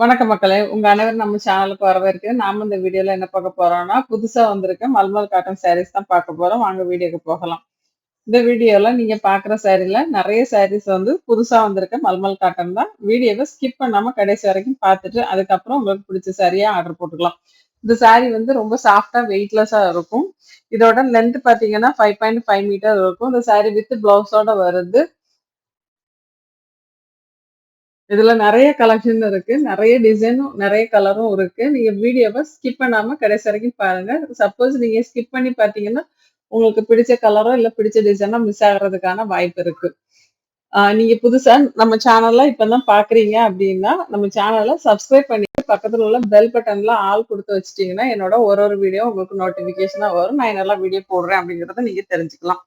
வணக்கம் மக்களே! உங்க அனைவரும் நம்ம சேனலுக்கு வரவேற்கிறேன். நாம இந்த வீடியோல என்ன பார்க்க போறோம்னா, புதுசா வந்திருக்க மல்மல் காட்டன் சாரீஸ் தான் பார்க்க போறோம். வாங்க வீடியோக்கு போகலாம். இந்த வீடியோல நீங்க பாக்குற சாரீல நிறைய சாரீஸ் வந்து புதுசா வந்திருக்க மல்மல் காட்டன் தான். வீடியோவை ஸ்கிப் பண்ணாம கடைசி வரைக்கும் பார்த்துட்டு, அதுக்கப்புறம் உங்களுக்கு பிடிச்ச சாரியா ஆர்டர் போட்டுக்கலாம். இந்த சாரீ வந்து ரொம்ப சாஃப்ட்டா, வெயிட்லெஸ்ஸா இருக்கும். இதோட லென்த் பார்த்தீங்கன்னா 5.5 மீட்டர் இருக்கும். இந்த சாரீ வித் பிளவுஸோட வருது. இதுல நிறைய கலெக்ஷன் இருக்கு. நிறைய டிசைனும், நிறைய கலரும் இருக்கு. நீங்க வீடியோவை ஸ்கிப் பண்ணாம கடைசி வரைக்கும் பாருங்க. சப்போஸ் நீங்க ஸ்கிப் பண்ணி பாத்தீங்கன்னா உங்களுக்கு பிடிச்ச கலரோ, இல்ல பிடிச்ச டிசைனோ மிஸ் ஆகுறதுக்கான வாய்ப்பு இருக்கு. நீங்க புதுசா நம்ம சேனல்ல இப்பதான் பாக்குறீங்க அப்படின்னா நம்ம சேனல்ல சப்ஸ்கிரைப் பண்ணிட்டு பக்கத்துல உள்ள பெல் பட்டன்ல ஆள் கொடுத்து வச்சிட்டீங்கன்னா என்னோட ஒரு ஒரு வீடியோ உங்களுக்கு நோட்டிஃபிகேஷனா வரும். நான் என்னெல்லாம் வீடியோ போடுறேன் அப்படிங்கறத நீங்க தெரிஞ்சுக்கலாம்.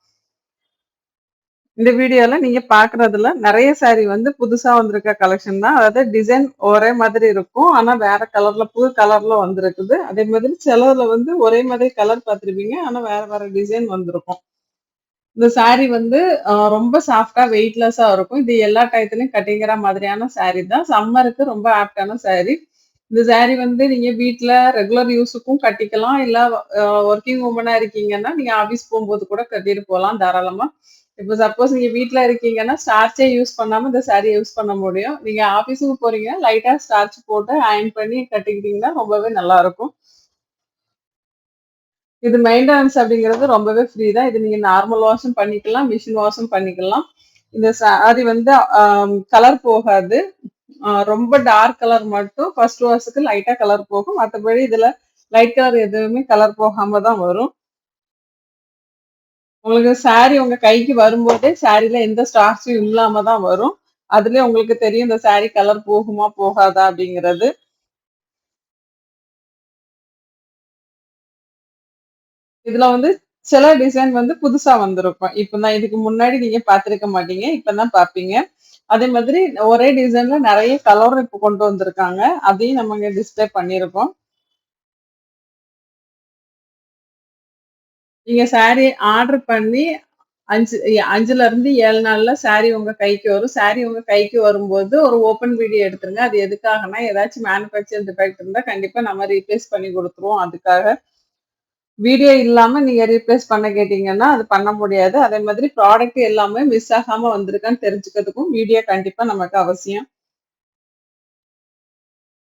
இந்த வீடியோல நீங்க பாக்குறதுல நிறைய சாரி வந்து புதுசா வந்திருக்க கலெக்ஷன் தான். அதாவது டிசைன் ஒரே மாதிரி இருக்கும். ஆனா வேற கலர்ல புது கலர்ல வந்திருக்குது. அதே மாதிரி சிலதுல வந்து ஒரே மாதிரி கலர் பார்த்துருப்பீங்க. ஆனா வேற வேற டிசைன் வந்திருக்கும். இந்த சாரி வந்து ரொம்ப சாஃப்டா வெயிட்லெஸ்ஸா இருக்கும். இது எல்லா டயத்துலயும் கட்டிங்கிற மாதிரியான சாரி தான். சம்மருக்கு ரொம்ப ஆப்டான சாரி. இந்த சாரி வந்து நீங்க வீட்டில் ரெகுலர் யூஸுக்கும் கட்டிக்கலாம். இல்ல ஒர்க்கிங் உமனா இருக்கீங்கன்னா, நீங்க ஆஃபீஸ் போகும்போது கூட கட்டிட்டு போகலாம் தாராளமா. இப்போ சப்போஸ் நீங்க வீட்ல இருக்கீங்கன்னா, ஸ்டார்ச்சே யூஸ் பண்ணாம இந்த சாரிய யூஸ் பண்ண முடியும். நீங்க ஆஃபீஸுக்கு போறீங்கன்னா, லைட்டா ஸ்டார்ச் போட்டு அயர்ன் பண்ணி கட்டிக்கிட்டீங்கன்னா, ரொம்பவே நல்லா இருக்கும் இது மெயின்டனன்ஸ் அப்படிங்கிறது ரொம்பவே ஃப்ரீ தான். இது நீங்க நார்மல் வாஷும் பண்ணிக்கலாம், மிஷின் வாஷும் பண்ணிக்கலாம். இந்த சாரி வந்து கலர் போகாது. ரொம்ப டார்க் கலர் மட்டும் ஃபர்ஸ்ட் வாஷ்க்கு லைட்டா கலர் போகும். மற்றபடி இதுல லைட் கலர் எதுவுமே கலர் போகாம தான் வரும். உங்களுக்கு சாரி உங்க கைக்கு வரும்போதே சாரில எந்த ஸ்டார்ஸும் இல்லாம தான் வரும். அதுலயே உங்களுக்கு தெரியும் இந்த சாரி கலர் போகுமா, போகாதா அப்படிங்கிறது இதுல வந்து சில டிசைன் வந்து புதுசா வந்திருக்கும். இப்போ தான் இதுக்கு முன்னாடி நீங்க பார்த்துருக்க மாட்டீங்க. இப்பதான் தான் பார்ப்பீங்க. அதே மாதிரி ஒரே டிசைன்ல நிறைய கலர் இப்ப கொண்டு வந்திருக்காங்க. அதையும் நம்ம இங்க டிஸ்ப்ளே பண்ணியிருக்கோம். நீங்க சாரி ஆர்டர் பண்ணி 5 5லருந்து 7 நாள்ல சாரி உங்க கைக்கு வரும். சாரி உங்க கைக்கு வரும்போது ஒரு ஓப்பன் வீடியோ எடுத்துருங்க. அது எதுக்காகனா ஏதாச்சும் மேனுஃபேக்சர் டிஃபெக்ட் இருந்தா கண்டிப்பா நம்ம ரீப்ளேஸ் பண்ணி கொடுத்துருவோம் அதுக்காக. வீடியோ இல்லாம நீங்க ரீப்ளேஸ் பண்ண கேட்டீங்கன்னா, அது பண்ண முடியாது. அதே மாதிரி ப்ராடக்ட் எல்லாமே மிஸ் ஆகாம வந்திருக்கான்னு தெரிஞ்சுக்கிறதுக்கும் வீடியோ கண்டிப்பா நமக்கு அவசியம்.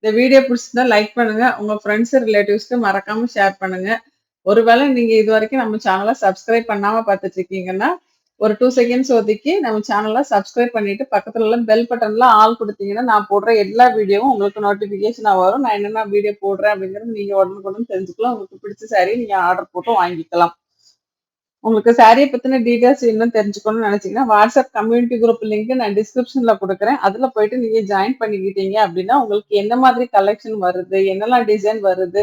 இந்த வீடியோ பிடிச்சிருந்தா லைக் பண்ணுங்க. உங்க ஃப்ரெண்ட்ஸ், ரிலேட்டிவ்ஸ்க்கு மறக்காம ஷேர் பண்ணுங்க. ஒருவேளை நீங்க இதுவரைக்கும் நம்ம சேனலை சப்ஸ்கிரைப் பண்ணாம பார்த்துட்டு இருக்கீங்கன்னா, ஒரு டூ செகண்ட்ஸ் ஒதுக்கி நம்ம சேனலை சப்ஸ்கிரைப் பண்ணிட்டு பக்கத்துல உள்ள பெல் பட்டன்ல ஆல் கொடுத்தீங்கன்னா நான் போடுற எல்லா வீடியோவும் உங்களுக்கு நோட்டிபிகேஷனா வரும். நான் என்னென்ன வீடியோ போடுறேன் அப்படிங்கறது நீங்க உடனுக்குடன் தெரிஞ்சுக்கலாம். உங்களுக்கு பிடிச்ச சாரி நீங்க ஆர்டர் போட்டு வாங்கிக்கலாம். உங்களுக்கு சாரியை பத்தின டீட்டெயில்ஸ் இன்னும் தெரிஞ்சுக்கணும்னு நினைச்சீங்கன்னா வாட்ஸ்அப் கம்யூனிட்டி குரூப் லிங்க் நான் டிஸ்கிரிப்ஷன்ல கொடுக்குறேன் அதுல போயிட்டு நீங்க ஜாயின் பண்ணிக்கிட்டீங்க அப்படின்னா உங்களுக்கு என்ன மாதிரி கலெக்ஷன் வருது, என்னெல்லாம் டிசைன் வருது,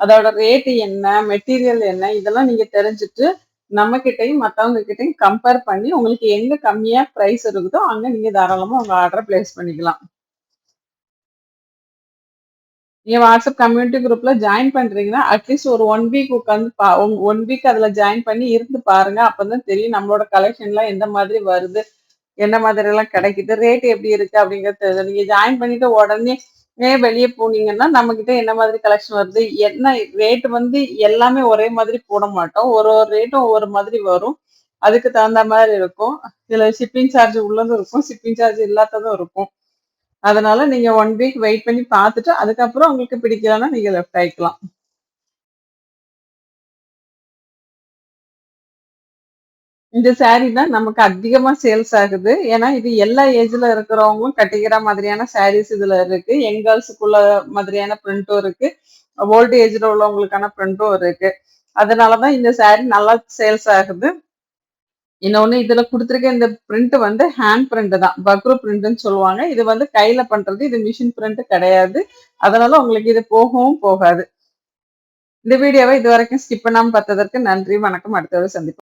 அதோட ரேட் என்ன, மெட்டீரியல் என்ன, இதெல்லாம் நீங்க தெரிஞ்சுட்டு, நம்ம கிட்டையும் மற்றவங்க கிட்டையும் கம்பேர் பண்ணி உங்களுக்கு எங்க கம்மியா பிரைஸ் இருக்குதோ, அங்க நீங்க தாராளமா உங்க ஆர்டர் பிளேஸ் பண்ணிக்கலாம். நீங்க வாட்ஸ்அப் கம்யூனிட்டி குரூப்ல ஜாயின் பண்றீங்கன்னா, அட்லீஸ்ட் ஒரு ஒன் வீக் உட்காந்து பா 1 வீக் அதுல ஜாயின் பண்ணி இருந்து பாருங்க. அப்பதான் தெரியும் நம்மளோட கலெக்ஷன்லாம் எந்த மாதிரி வருது, என்ன மாதிரிலாம் கிடைக்குது, ரேட் எப்படி இருக்கு அப்படிங்கறது நீங்க ஜாயின் பண்ணிட்டு உடனே வெளியே போனீங்கன்னா, நம்மகிட்ட என்ன மாதிரி கலெக்ஷன் வருது, என்ன ரேட் வந்து எல்லாமே ஒரே மாதிரி போட மாட்டோம். ஒரு ஒரு ரேட்டும் ஒவ்வொரு மாதிரி வரும். அதுக்கு தகுந்த மாதிரி இருக்கும். இதுல ஷிப்பிங் சார்ஜ் உள்ளதும் இருக்கும். ஷிப்பிங் சார்ஜ் இல்லாததும் இருக்கும். அதனால நீங்க ஒன் வீக் வெயிட் பண்ணி பார்த்துட்டு, அதுக்கப்புறம் உங்களுக்கு பிடிக்கலன்னா நீங்க லெஃப்ட் ஆயிக்கலாம். இந்த சாரி தான் நமக்கு அதிகமா சேல்ஸ் ஆகுது. ஏன்னா, இது எல்லா ஏஜ்ல இருக்கிறவங்களும் கட்டிக்கிற மாதிரியான சாரீஸ் இதுல இருக்கு. யங் கேர்ள்ஸுக்குள்ள மாதிரியான பிரிண்ட்டும் இருக்கு. ஓல்ட் ஏஜ்ல உள்ளவங்களுக்கான பிரிண்டும் இருக்கு. அதனால தான் இந்த சாரி நல்லா சேல்ஸ் ஆகுது. இன்னொன்னு இதுல கொடுத்துருக்க இந்த பிரிண்ட் வந்து ஹேண்ட் பிரிண்ட் தான். பக்ரு பிரிண்ட்னு சொல்லுவாங்க. இது வந்து கையில பண்றது. இது மிஷின் பிரிண்ட் கிடையாது. அதனால உங்களுக்கு இது போகவும் போகாது. இந்த வீடியோவை இது வரைக்கும் ஸ்கிப் பண்ணாமல் பார்த்ததற்கு நன்றி. வணக்கம். அடுத்த சந்திப்போம்.